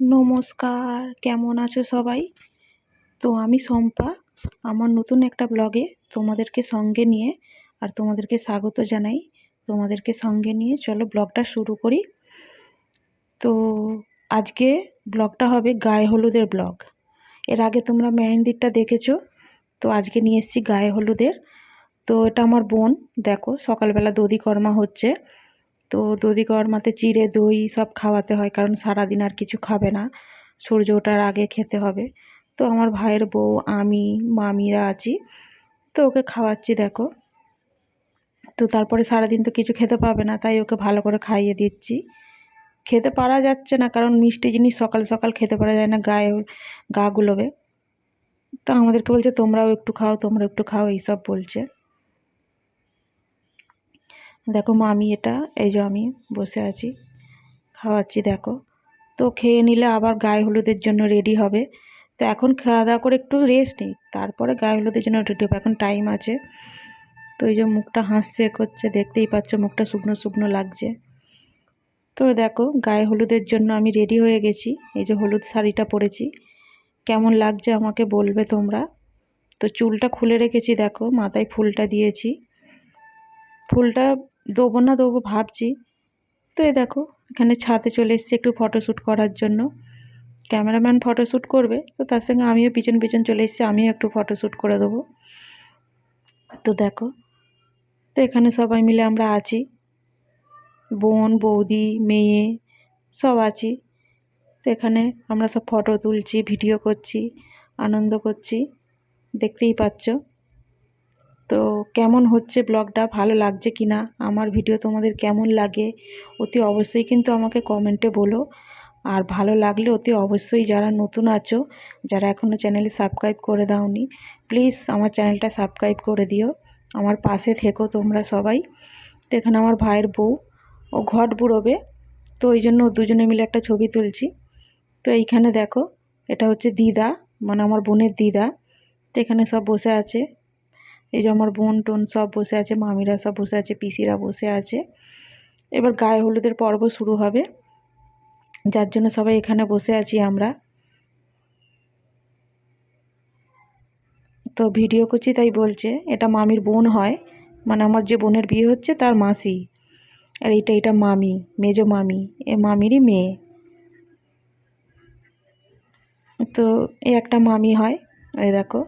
নমস্কার, কেমন আছো সবাই? তো আমি শম্পা, আমার নতুন একটা ব্লগে তোমাদেরকে সঙ্গে নিয়ে আর তোমাদেরকে স্বাগত জানাই। তোমাদেরকে সঙ্গে নিয়ে চলো ব্লগটা শুরু করি। তো আজকে ব্লগটা হবে গায়ে হলুদের ব্লগ। এর আগে তোমরা মেহেন্দিরটা দেখেছ, তো আজকে নিয়ে এসেছি গায়ে হলুদের। তো এটা আমার বোন, দেখো সকালবেলা দধি কর্মা হচ্ছে। তো দধি কর্মাতে চিড়ে, দই সব খাওয়াতে হয়, কারণ সারাদিন আর কিছু খাবে না। সূর্য ওঠার আগে খেতে হবে। তো আমার ভাইয়ের বউ, আমি, মামিরা আছি। তো ওকে খাওয়াচ্ছি, দেখো। তো তারপরে সারাদিন তো কিছু খেতে পাবে না, তাই ওকে ভালো করে খাইয়ে দিচ্ছি। খেতে পারা যাচ্ছে না, কারণ মিষ্টি জিনিস সকাল সকাল খেতে পারা যায় না, গায়ে গা গুলোবে। তো আমাদেরকে বলছে, তোমরাও একটু খাও তোমরা একটু খাও, এইসব বলছে। দেখো মামি এটা, এই যে আমি বসে আছি, খাওয়াচ্ছি, দেখো। তো খেয়ে নিলে আবার গায়ে হলুদের জন্য রেডি হবে। তো এখন খাওয়া দাওয়া করে একটু রেস্ট নিই, তারপরে গায়ে হলুদের জন্য রেডি হবে। এখন টাইম আছে। তো এই যে মুখটা হাসছে করছে, দেখতেই পাচ্ছ মুখটা শুকনো শুকনো লাগছে। তো দেখো, গায়ে হলুদের জন্য আমি রেডি হয়ে গেছি। এই যে হলুদ শাড়িটা পরেছি। কেমন লাগছে আমাকে বলবে তোমরা? তো চুলটা খুলে রেখেছি, দেখো, মাথায় ফুলটা দিয়েছি। ফুলটা দেবো না দেবো ভাবছি। তো এই দেখো, এখানে ছাদে চলে এসেছি একটু ফটোশ্যুট করার জন্য। ক্যামেরাম্যান ফটোশ্যুট করবে, তো তার সঙ্গে আমিও পিছন পিছন চলে এসেছি, আমিও একটু ফটোশ্যুট করে দেবো। তো দেখো, তো এখানে সবাই মিলে আমরা আছি। বোন, বৌদি, মেয়ে, সব আছি। তো এখানে আমরা সব ফটো তুলছি ভিডিও করছি, আনন্দ করছি। দেখতেই পাচ্ছ। তো কেমন হচ্ছে ব্লগটা? ভালো লাগছে কি না আমার ভিডিও তোমাদের কেমন লাগে? অতি অবশ্যই কিন্তু আমাকে কমেন্টে বলো। আর ভালো লাগলে অতি অবশ্যই যারা নতুন আছো, যারা এখনও চ্যানেলে সাবস্ক্রাইব করে দাওনি, প্লিজ আমার চ্যানেলটা সাবস্ক্রাইব করে দিও। আমার পাশে থেকো তোমরা সবাই। তো এখানে আমার ভাইয়ের বউ, ও ঘট বুড়োবে। তো ওই জন্য দুজনে মিলে একটা ছবি তুলছি। তো এইখানে দেখো, এটা হচ্ছে দিদা মানে আমার বোনের দিদা। তো এখানে সব বসে আছে। এই যে আমার বোন টোন সব বসে আছে, মামিরা সব বসে আছে, পিসিরা বসে আছে। এবার গায়ে হলুদের পর্ব শুরু হবে। যার জন্য সবাই এখানে বসে আছি আমরা। তো ভিডিও করছি তাই বলছে, এটা মামির বোন হয় মানে আমার যে বোনের বিয়ে হচ্ছে তার মাসি। আর এটা এটা মামি, মেজো মামি, এ মামিরই মেয়ে। তো এ একটা মামি হয়, এই দেখো।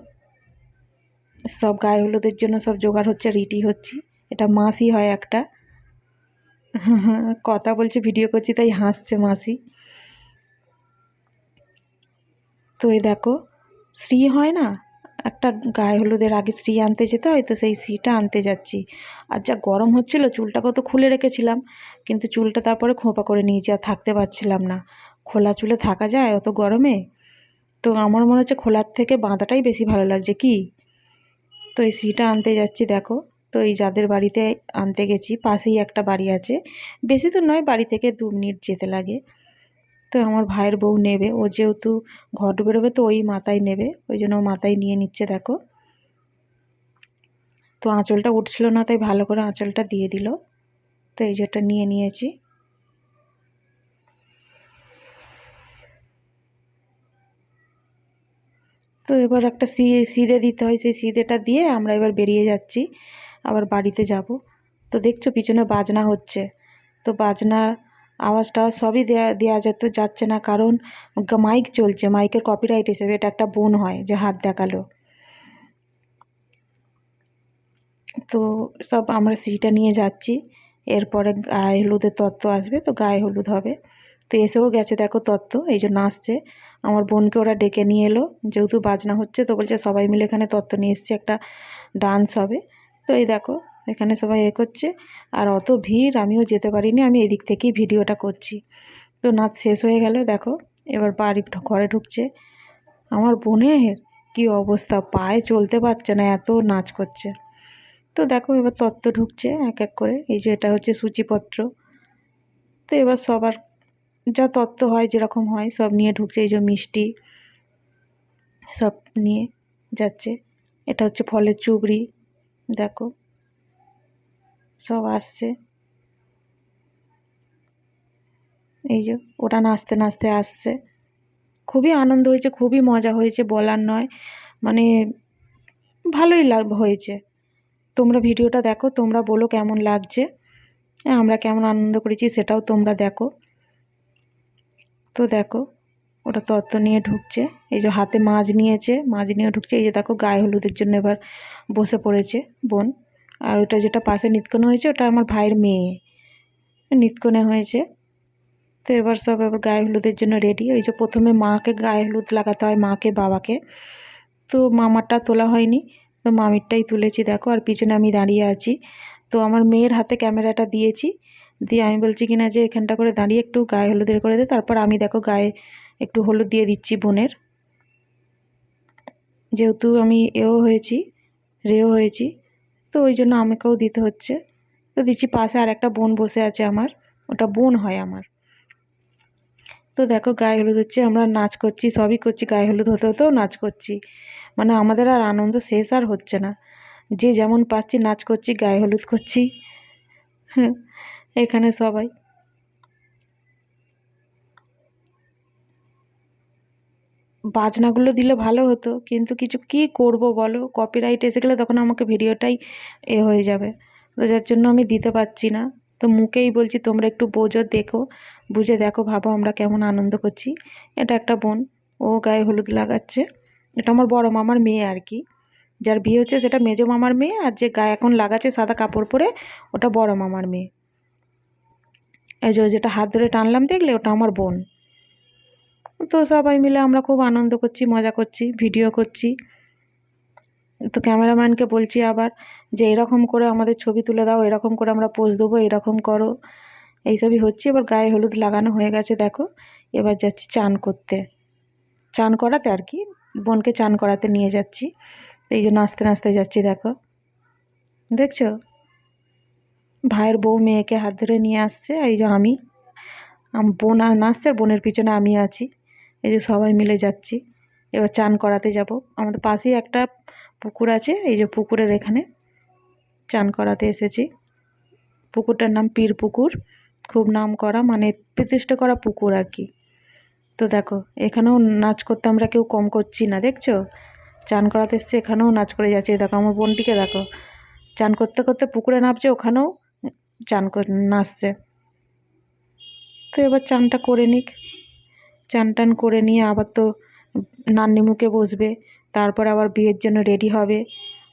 সব গায়ে হলুদের জন্য সব জোগাড় হচ্ছে রেডি হচ্ছি। এটা মাসি হয় একটা। কথা বলছে, ভিডিও করছি, তাই হাসছে মাসি। তো এই দেখো, শ্রী হয় না? একটা গায়ে হলুদের আগে শ্রী আনতে যেতে হয়, তো সেই শ্রীটা আনতে যাচ্ছি। আর যা গরম হচ্ছিল চুলটাকে তো খুলে রেখেছিলাম, কিন্তু চুলটা তারপরে খোঁপা করে নিয়েছি, আর থাকতে পারছিলাম না। খোলা চুলে থাকা যায় অত গরমে? তো আমার মনে হচ্ছে খোলার থেকে বাঁধাটাই বেশি ভালো লাগছে, কি? তো এই সিটা আনতে যাচ্ছি, দেখো। তো এই যাদের বাড়িতে আনতে গেছি, পাশেই একটা বাড়ি আছে। বেশি তো নয়, বাড়ি থেকে দু মিনিট যেতে লাগে। তো আমার ভাইয়ের বউ নেবে, ও যেহেতু ঘট বেরোবে তো ওই মাথায় নেবে, ওই জন্য মাথায় নিয়ে নিচ্ছে, দেখো। তো আঁচলটা উঠছিল না, তাই ভালো করে আঁচলটা দিয়ে দিল। তো এই যেটা নিয়ে নিয়েছি। তো এবার একটা সি, সিদে দিতে হয়, সেই সিদেটা দিয়ে আমরা এবার বেরিয়ে যাচ্ছি। আবার বাড়িতে যাব। তো দেখছ পিছনে বাজনা হচ্ছে। তো বাজনা, আওয়াজ টাওয়াজ সবই দেয়া দেওয়া যেত যাচ্ছে না। কারণ মাইক চলছে, মাইকের কপিরাইট হিসেবে এটা একটা বোন হয় যে হাত দেখাল। তো সব আমরা সিটা নিয়ে যাচ্ছি। এরপরে গায়ে হলুদের তত্ত্ব আসবে, তো গায়ে হলুদ হবে। তো এসেও গেছে, দেখো তত্ত্ব, এই জন্য আসছে। আমার বোনকে ওরা ডেকে নিয়ে এলো। যেহেতু বাজনা হচ্ছে, তো বলছে সবাই মিলে এখানে তত্ত্ব নিয়ে এসছে, একটা ডান্স হবে। তো এই দেখো, এখানে সবাই এ করছে। আর অত ভিড়, আমিও যেতে পারিনি, আমি এদিক থেকেই ভিডিওটা করছি। তো নাচ শেষ হয়ে গেল, দেখো, এবার বাড়ি ঘরে ঢুকছে। আমার বোনের কি অবস্থা, পায়ে চলতে পারছে না, এত নাচ করছে। তো দেখো, এবার তত্ত্ব ঢুকছে এক এক করে। এই যে এটা হচ্ছে সূচিপত্র। তো এবার সবার যা তত্ত্ব হয় যেরকম হয় সব নিয়ে ঢুকছে এই যে মিষ্টি সব নিয়ে যাচ্ছে। এটা হচ্ছে ফলের চুবড়ি দেখো সব আসছে। এই যে ওটা নাচতে নাচতে আসছে। খুবই আনন্দ হয়েছে খুবই মজা হয়েছে বলার নয় মানে ভালোই লাভ হয়েছে। তোমরা ভিডিওটা দেখো তোমরা বলো কেমন লাগছে। হ্যাঁ, আমরা কেমন আনন্দ করেছি সেটাও তোমরা দেখো। তো দেখো, ওটা তত্ত্ব নিয়ে ঢুকছে। এই যে হাতে মাছ নিয়েছে মাছ নিয়ে ঢুকছে। এই যে দেখো, গায়ে হলুদের জন্য এবার বসে পড়েছে বোন। আর ওটা যেটা পাশে নিৎকনে হয়েছে, ওটা আমার ভাইয়ের মেয়ে। নিৎকনে হয়েছে। তো এবার সব এবার গায়ে হলুদের জন্য রেডি ওই যে প্রথমে মাকে গায়ে হলুদ লাগাতে হয়, মাকে, বাবাকে। তো মামারটা তোলা হয়নি, তো মামিরটাই তুলেছি দেখো। আর পিছনে আমি দাঁড়িয়ে আছি। তো আমার মেয়ের হাতে ক্যামেরাটা দিয়েছি। দিয়ে আমি বলছি কিনা যে এখানটা করে দাঁড়িয়ে একটু গায়ে হলুদের করে দে তারপর আমি দেখো গায়ে একটু হলুদ দিয়ে দিচ্ছি বোনের। যেহেতু আমি এও হয়েছি রেও হয়েছি তো ওই জন্য আমাকেও দিতে হচ্ছে। তো দিচ্ছি পাশে আর একটা বোন বসে আছে আমার ওটা বোন হয় আমার। তো দেখো গায়ে হলুদ হচ্ছে আমরা নাচ করছি সবই করছি গায়ে হলুদ হতে হতেও নাচ করছি। মানে আমাদের আর আনন্দ শেষ আর হচ্ছে না। যে যেমন পাচ্ছি নাচ করছি গায়ে হলুদ করছি। হ্যাঁ, এখানে সবাই। বাজনাগুলো দিলে ভালো হতো, কিন্তু কিছু কি করব বলো? কপিরাইট এসে গেলে তখন আমাকে ভিডিওটাই এ হয়ে যাবে। তো যার জন্য আমি দিতে পারছি না। তো মুখেই বলছি, তোমরা একটু বোঝো, দেখো, বুঝে দেখো, ভাবো আমরা কেমন আনন্দ করছি। এটা একটা বোন, ও গায়ে হলুদ লাগাচ্ছে। এটা আমার বড় মামার মেয়ে আর কি। যার বিয়ে হচ্ছে সেটা মেজো মামার মেয়ে আর যে গায়ে এখন লাগাচ্ছে সাদা কাপড় পরে, ওটা বড় মামার মেয়ে। এই যে যেটা হাত ধরে টানলাম, দেখলে ওটা আমার বোন। তো সবাই মিলে আমরা খুব আনন্দ করছি, মজা করছি, ভিডিও করছি। তো ক্যামেরাম্যানকে বলছি আবার যে, এরকম করে আমাদের ছবি তুলে দাও, এরকম করে আমরা পোজ দেবো, এরকম করো। এইসবই হচ্ছে, এবার গায়ে হলুদ লাগানো হয়ে গেছে, দেখো। এবার যাচ্ছি চান করতে। চান করাতে আর কি, বোনকে চান করাতে নিয়ে যাচ্ছি। এই জন্য আস্তে আস্তে যাচ্ছি, দেখো। দেখছ? ভাইয়ের বউ মেয়েকে হাত ধরে নিয়ে আসছে, এই যে আমি। বোন নাচছে বোনের পিছনে আমি আছি। এই যে সবাই মিলে যাচ্ছি। এবার চান করাতে যাব। আমাদের পাশেই একটা পুকুর আছে, এই যে পুকুরের এখানে চান করাতে এসেছি। পুকুরটার নাম পীর পুকুর। খুব নাম করা মানে প্রতিষ্ঠা করা পুকুর আর কি। তো দেখো, এখানেও নাচ করতে আমরা কেউ কম করছি না, দেখছ? চান করাতে এসছে, এখানেও নাচ করে যাচ্ছে। দেখো, আমার বোনটিকে দেখো। চান করতে করতে পুকুরে নামছে, ওখানেও চান নাচছে। তো এবার চানটা করে নিক। চান টান করে নিয়ে আবার তো নান্নি মুখে বসবে। তারপর আবার বিয়ের জন্য রেডি হবে।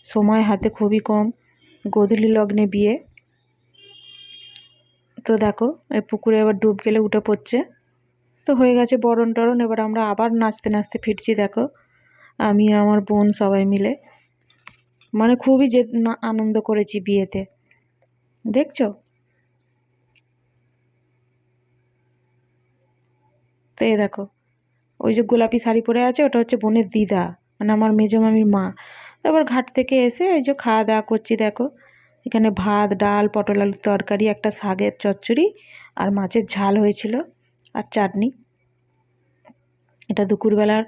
সময় হাতে খুবই কম। গোধূলি লগ্নে বিয়ে। তো দেখো এই পুকুরে এবার ডুব গেলে উঠে পড়ছে। তো হয়ে গেছে বরণ টরণ। এবার আমরা আবার নাচতে নাচতে ফিরছি, দেখো। আমি আমার বোন সবাই মিলে। মানে খুবই যে আনন্দ করেছি বিয়েতে। দেখছ? তো এই দেখো, ওই যে গোলাপি শাড়ি পরে আছে, ওটা হচ্ছে বোনের দিদা মানে আমার মেজো মামির মা। এবার ঘাট থেকে এসে ওই যে খাওয়া দাওয়া করছি দেখো, এখানে ভাত, ডাল, পটল আলুর তরকারি, একটা শাকের চচ্চড়ি আর মাছের ঝাল হয়েছিল আর চাটনি। এটা দুপুরবেলার